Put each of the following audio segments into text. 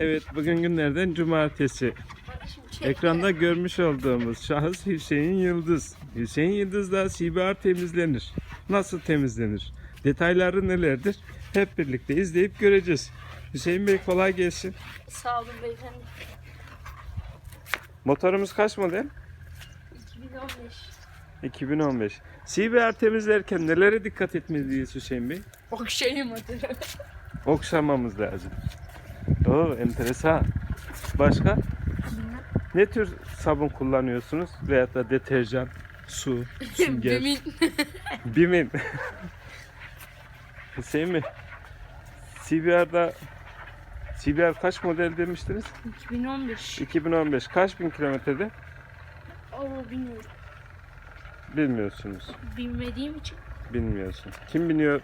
Evet bugün günlerden cumartesi. Ekranda görmüş olduğumuz şahıs Hüseyin Yıldız. Hüseyin Yıldız'da CBR temizlenir. Nasıl temizlenir? Detayları nelerdir? Hep birlikte izleyip göreceğiz. Hüseyin Bey kolay gelsin. Sağ olun beyefendi. Motorumuz kaç model? 2015. 2015. CBR temizlerken nelere dikkat etmeliyiz Hüseyin Bey? Okşayım adı. Okşamamız lazım. Oo enteresan. Başka? Ne tür sabun kullanıyorsunuz? Veyahut da deterjan, su, sünger. Bimin. Bimin. Hüseyin mi? CBR'da CBR kaç model demiştiniz? 2015. 2015. Kaç bin kilometrede? Oo bilmiyorum. Bilmiyorsunuz. Bilmediğim için. Bilmiyorsun. Kim biniyor?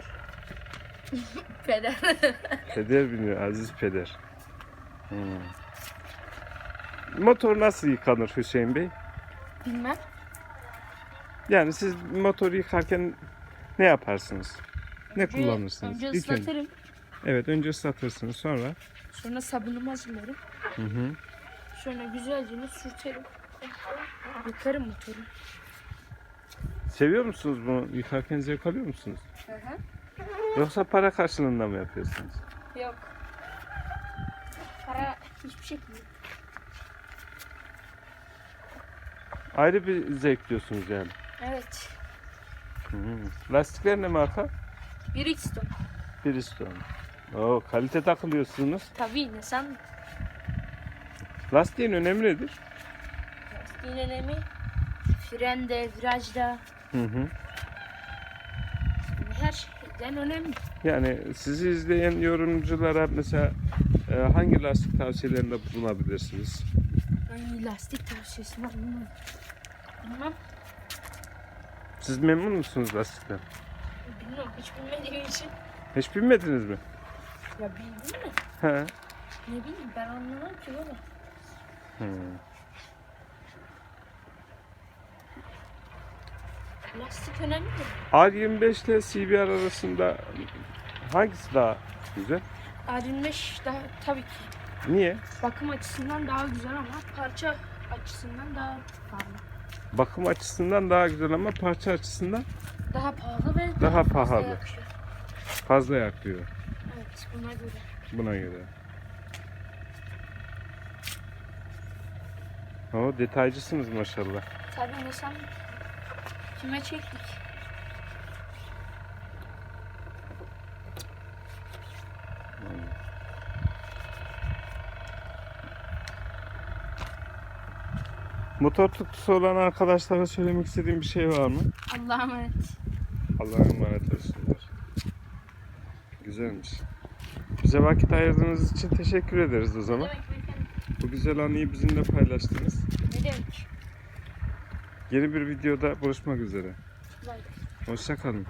Peder. Peder biniyor. Aziz peder. Hmm. Motor nasıl yıkanır Hüseyin Bey? Bilmem. Yani siz motoru yıkarken ne yaparsınız? Ne Önce- kullanırsınız? Önce İlk önce- ıslatırım. Evet önce ıslatırsınız sonra. Sonra sabunumu hazırlarım. Hı hı. Sonra güzelce sürterim. Yıkarım motoru. Seviyor musunuz bunu? Yıkarken zevk alıyor musunuz? Hı hı. Yoksa para karşılığında mı yapıyorsunuz? Yok. Para hiçbir şekilde. Ayrı bir zevk diyorsunuz yani. Evet. Hı. Lastikler ne marka? Xton. Bridgestone. Oo, kalite takılıyorsunuz. Tabii ne sen? Lastiğin önemi nedir? Lastiğin önemi frende, virajda, Hı hı. her şeyden önemli. Yani sizi izleyen yorumculara mesela hangi lastik tavsiyelerinde bulunabilirsiniz? Ay lastik tavsiyesi var mı? Bilmem. Siz memnun musunuz lastikten? Bilmiyorum hiç bilmediğim için. Hiç bilmediniz mi? Ya bildin mi? He. Ne bileyim ben anlamam ki baba. Hı. Lastik önemli mi? R25 ile CBR arasında hangisi daha güzel? R25 daha tabii ki Niye? bakım açısından daha güzel ama parça açısından daha pahalı. Bakım açısından daha güzel ama parça açısından Daha pahalı ve Daha fazla pahalı. yakıyor. fazla yakıyor Evet buna göre. buna göre. O detaycısınız maşallah. Tabii ne sen kime çektik? Motor tutkusu olan arkadaşlara söylemek istediğim bir şey var mı? Allah'a emanet. Allah'a emanet olsunlar. Güzelmiş. Bize vakit ayırdığınız için teşekkür ederiz o zaman. demek? Bu güzel anıyı bizimle paylaştınız. Ne demek? Yeni bir videoda buluşmak üzere. Vay. Hoşça kalın.